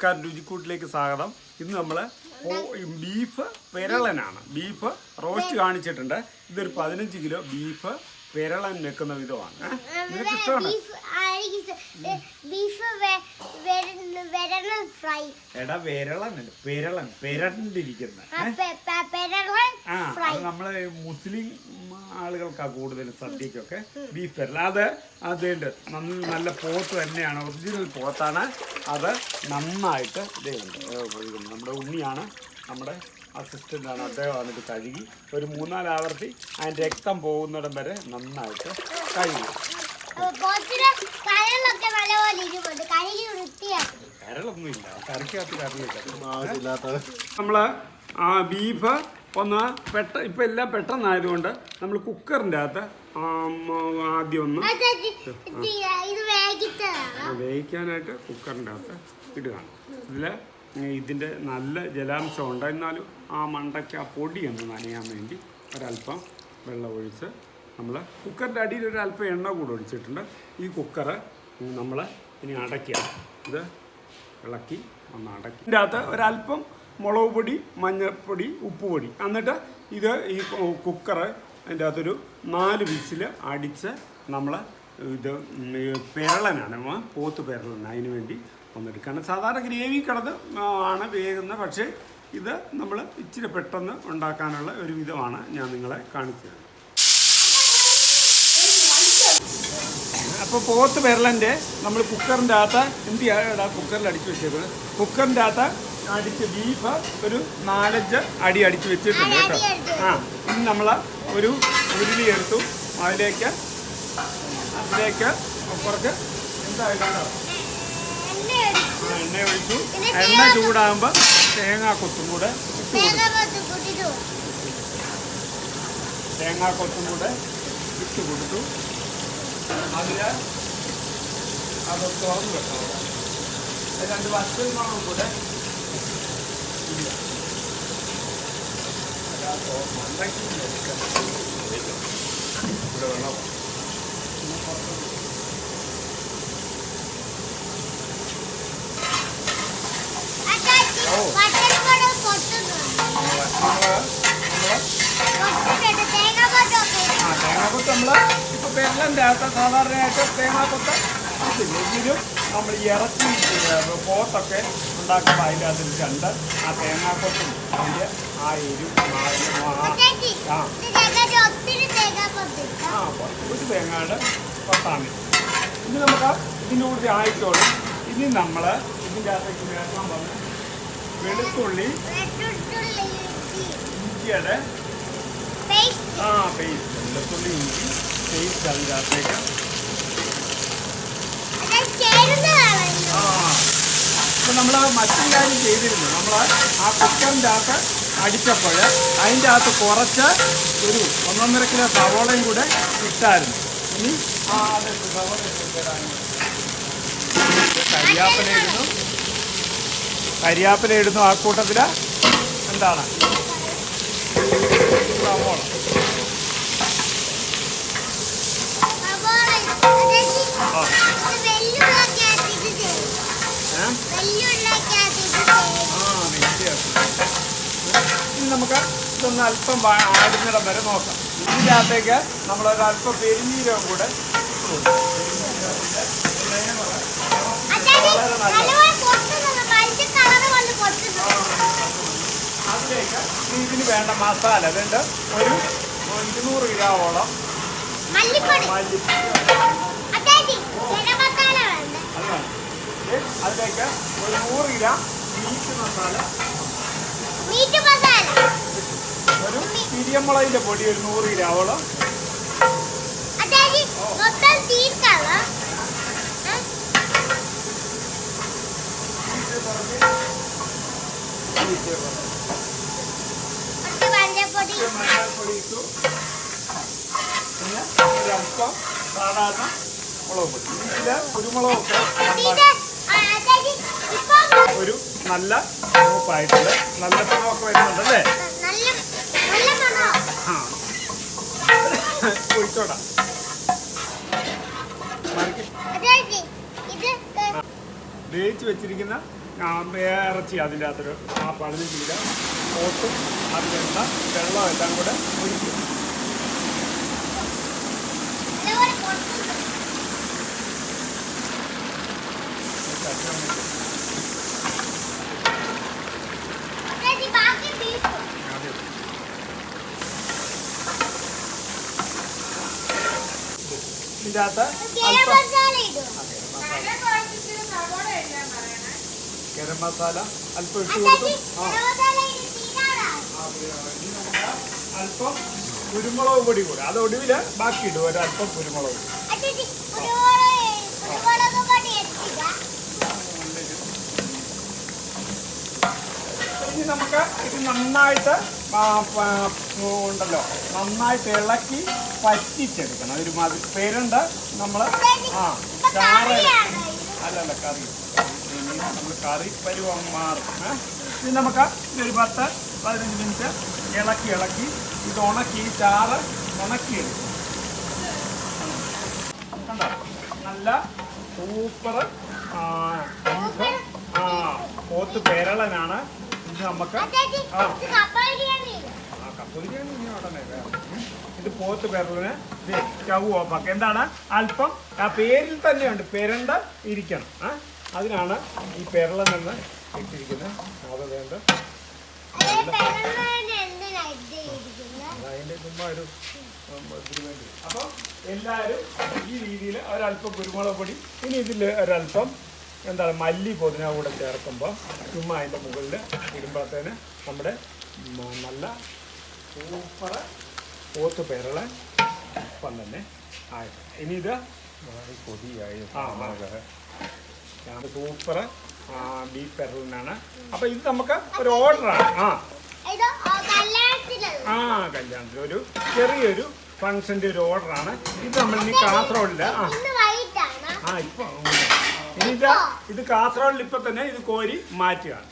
നമസ്കാരം രുചിക്കൂട്ടിലേക്ക് സ്വാഗതം. ഇന്ന് നമ്മൾ ബീഫ് വിരളനാണ്. ബീഫ് റോസ്റ്റ് കാണിച്ചിട്ടുണ്ട്. ഇതൊരു പതിനഞ്ച് കിലോ ബീഫ് വിരളൻ വെക്കുന്ന വിധമാണ്? നിനക്ക് ഇഷ്ടമാണ്? എടാ വിരളൻ പെരളൻ ആ അത് നമ്മൾ മുസ്ലിം ആളുകൾക്കാ കൂടുതൽ സദ്യക്കൊക്കെ ബീഫ് വിരല. അത് അതുണ്ട്. നന്ന- നല്ല പോത്ത് തന്നെയാണ്. ഒറിജിനൽ പോത്താണ്. അത് നന്നായിട്ട് ഇതേ നമ്മുടെ ഉണ്ണിയാണ് നമ്മുടെ അസിസ്റ്റന്റാണ് അദ്ദേഹം അദ്ദേഹമാണ് ഇത് കഴുകി ഒരു മൂന്നാൽ ആവർത്തി അതിന്റെ രക്തം പോകുന്നിടം വരെ നന്നായിട്ട് കഴുകി. വൃത്തിയാക്കി. കരളൊന്നുമില്ല. കറിക്കകത്ത് ആ ബീഫ് ഒന്ന് പെട്ട ഇപ്പം എല്ലാം പെട്ടെന്നായതുകൊണ്ട് നമ്മൾ കുക്കറിന്റെ അകത്ത് ആ, ആദ്യം ഒന്ന് വേവിക്കാനായിട്ട് കുക്കറിന്റെ അകത്ത് ഇടുകയാണ് ഇതിൽ ഇതിന്റെ നല്ല ജലാംശം ഉണ്ട്. എന്നാലും ആ മണ്ടയ്ക്ക് ആ പൊടി ഒന്ന് നനയാൻ വേണ്ടി ഒരല്പം വെള്ളം ഒഴിച്ച് നമ്മൾ കുക്കറിന്റെ അടിയിൽ ഒരല്പം അല്പം എണ്ണ കൂടെ ഒഴിച്ചിട്ടുണ്ട്. ഈ കുക്കറ് നമ്മൾ ഇനി അടയ്ക്കുക. ഇത് ഇളക്കി ഒന്ന് അടയ്ക്കുക. ഇതിന്റെ അകത്ത് ഒരല്പം മുളക് പൊടി മഞ്ഞൾപ്പൊടി ഉപ്പുപൊടി എന്നിട്ട് ഇത് ഈ കുക്കറ് അതിന്റെ അകത്തൊരു നാല് വിസിൽ അടിച്ച് നമ്മൾ ഇത് പെരളനാണ്. പോത്ത് പെരളൻ അതിന് വേണ്ടി ഒന്നെടുക്കുകയാണ് സാധാരണ ഗ്രേവി കിടന്ന് ആണ് വേകുന്നത്. പക്ഷേ ഇത് നമ്മൾ ഇച്ചിരി പെട്ടെന്ന് ഉണ്ടാക്കാനുള്ള ഒരു വിധമാണ് ഞാൻ നിങ്ങളെ കാണിച്ചത്. അപ്പോൾ പോത്ത് വിരലന്റെ നമ്മൾ കുക്കറിന്റെ അകത്ത് എന്ത് ചെയ്യാ കുക്കറിൽ അടിച്ച് വെച്ചേക്കുന്നത് കുക്കറിന്റെ അകത്ത് അടിച്ച് ബീഫ് ഒരു നാലഞ്ച് അടി അടിച്ച് വെച്ചിട്ടുണ്ട് കേട്ടോ. ആ ഇനി നമ്മൾ ഒരു ഉരുളി എടുത്തു. അതിലേക്ക് അതിലേക്ക് കുറച്ച് എന്തായാലും എണ്ണ ഒഴിച്ചു. എണ്ണ ചൂടാകുമ്പോൾ തേങ്ങാ കൊത്തും കൂടെ ഇട്ട് തേങ്ങ കൊത്തും കൂടെ ഇട്ട് കൊടുത്തു. അതിൽ അത് തുറന്ന് വെക്കാം. രണ്ട് വസ്തുക്കളും കൂടെ തേങ്ങ പോത്തൊക്കെ ആ തേങ്ങാക്കൊത്ത് നമ്മൾ ഇപ്പോൾ പെരലന്റെ അകത്ത് സാധാരണയായിട്ട് തേങ്ങാക്കൊത്ത് ഇതില്ല എങ്കിലും നമ്മൾ ഇറച്ചി പോത്തൊക്കെ ഉണ്ടാക്കുമ്പോൾ അതിന്റെ അതിൽ കണ്ട് ആ തേങ്ങാക്കൊത്തും അതിന്റെ ആ എരു ആ ആ. ഒരു തേങ്ങയുടെ കൊത്താണ്. ഇനി നമുക്ക് ഇതിനോട് ആയിക്കോളും. ഇനി നമ്മൾ ഇതിന്റെ അകത്തേക്ക് വേണം വന്ന് വെളുത്തുള്ളി ഇഞ്ചിയുടെ ആ പേസ്റ്റ് വെളുത്തുള്ളി ഇഞ്ചി പേസ്റ്റ് അതിന്റെ അകത്തേക്ക് അത് ചേരുന്നതാണ് ആ ഇപ്പം ആ മറ്റൊരു കാര്യം ചെയ്തിരുന്നു. നമ്മൾ ആ കുക്കറിന്റെ അകത്ത് അടിച്ചപ്പോൾ അതിന്റെ അകത്ത് കുറച്ച് ഒരു ഒന്നൊന്നര കിലോ സവോളയും കൂടെ ഇട്ടായിരുന്നു. ഇനി ആ അതെ സവോള ഇടുന്നു. കരിയാപ്പന ഇടുന്നു. ആ കൂട്ടത്തിൽ എന്താണ്? സവാള. നമുക്ക് ഇതൊന്ന് അല്പം ആടുന്നിടം വരെ നോക്കാം. ഇതിനകത്തേക്ക് നമ്മളൊരു അല്പം പെരിഞ്ഞീരകം കൂടെ വളരെ പൊട്ടുന്നുണ്ട് അതിലേക്ക് ഇതിന് വേണ്ട മസാല. അതുകൊണ്ട് ഒരു ഇരുന്നൂറ് ഗ്രാമോളം മല്ലിപ്പൊടി മല്ലിപ്പൊടി അച്ചാച്ചി ഗരം മസാല വേണ്ട അത് വേണം ഏ, അതിലേക്ക് ഒരു നൂറ് ഗ്രാം മീറ്റ് മസാല. ഒരു പിരിയമുളകിന്റെ പൊടി ഒരു നൂറ് ഗ്രാമോളം. മഞ്ഞൾപ്പൊടി ഇട്ടു. പിന്നെ ഒരല്പം സാധാരണ മുളക് പൊടി. ഇതിൽ കുരുമുളകൊക്കെ ഇത് നന്നായി ആ, അച്ചാച്ചി ഇപ്പം ഒരു നല്ല മൂപ്പായിട്ടുണ്ട് നല്ല പണമൊക്കെ വരുന്നുണ്ടല്ലേ മണോ ആ. ഒഴിച്ചോടാം വേവിച്ച് വെച്ചിരിക്കുന്ന ഇറച്ചി അതിന്റെ അകത്തൊരു ആ പതിനഞ്ച് കിലോ ഓട്ടും അതിലുള്ള വെള്ളം എല്ലാം കൂടെ ഒഴിക്കും നല്ലപോലെ പൊട്ടുന്നു ചേച്ചി ബാക്കി ബീഫ് ഇതിന്റെ അകത്ത് ഗരം അല്പം മസാല അല്പം ഇട്ട് കൊടുക്കും അല്പം കുരുമുളക് പൊടി കൂടെ. അത് ഒടുവിൽ ബാക്കി ഇടും. ഒരല്പം കുരുമുളക്. ഇനി നമുക്ക് ഇത് നന്നായിട്ട് ഉണ്ടല്ലോ. നന്നായിട്ട് ഇളക്കി പറ്റിച്ചെടുക്കണം ഒരുമാതിരി പേരുണ്ട് നമ്മൾ ആ ചാറ് കറിയാണോ അല്ലല്ല കറി. നമ്മൾ കറി പരുവം മാറും. പിന്നെ ഇനി നമുക്ക് ഒരു പത്ത് പതിനഞ്ച് മിനിറ്റ് ഇളക്കി ഇളക്കി ഇത് ഉണക്കി ചാറ് ഉണക്കിയെടുക്കും കണ്ടോ? നല്ല സൂപ്പർ ആ പോത്ത് പേരളനാണ്. ഇത് നമുക്ക്. ഇത്. പോത്ത് പെരലിന് സ്റ്റവ് ഓഫാക്കുക എന്താണ്? അല്പം ആ പേരിൽ തന്നെയുണ്ട്. പെരണ്ട ഇരിക്കണം. ആ അതിനാണ് ഈ പെരളിൽ നിന്ന് ഇട്ടിരിക്കുന്നത്. അത് വേണ്ട. അതിന്റെ ചുമ്മാ ഒരു ഇതിന് വേണ്ടി. അപ്പോൾ എല്ലാവരും ഈ രീതിയിൽ ഒരല്പം കുരുമുളക് പൊടി ഇനി ഇതിൽ ഒരല്പം എന്താണ് മല്ലി പൊതിന കൂടെ ചേർക്കുമ്പോൾ ചുമ്മാ അതിന്റെ മുകളിൽ ഇടുമ്പോഴത്തേന് നമ്മുടെ നല്ല സൂപ്പർ പോത്ത് പെരള ഇപ്പം തന്നെ ആയി. ഇനി ഇത് കൊതിയായി. ആ ഞാൻ സൂപ്പർ ബീഫ് പെരളിനാണ്. അപ്പം ഇത് നമുക്ക് ഒരു ഓർഡറാണ്. ആ. ഇത് ആ കല്യാണത്തിൽ കല്യാണത്തിന് ഒരു ചെറിയൊരു ഫങ്ഷന്റെ ഒരു ഓർഡറാണ്. ഇത് നമ്മൾ ഇനി കാസർഗോഡിൽ ആ. ആ ഇപ്പൊ ഇത് കാസർഗോഡിൽ ഇപ്പൊ തന്നെ ഇത് കോരി മാറ്റുകയാണ്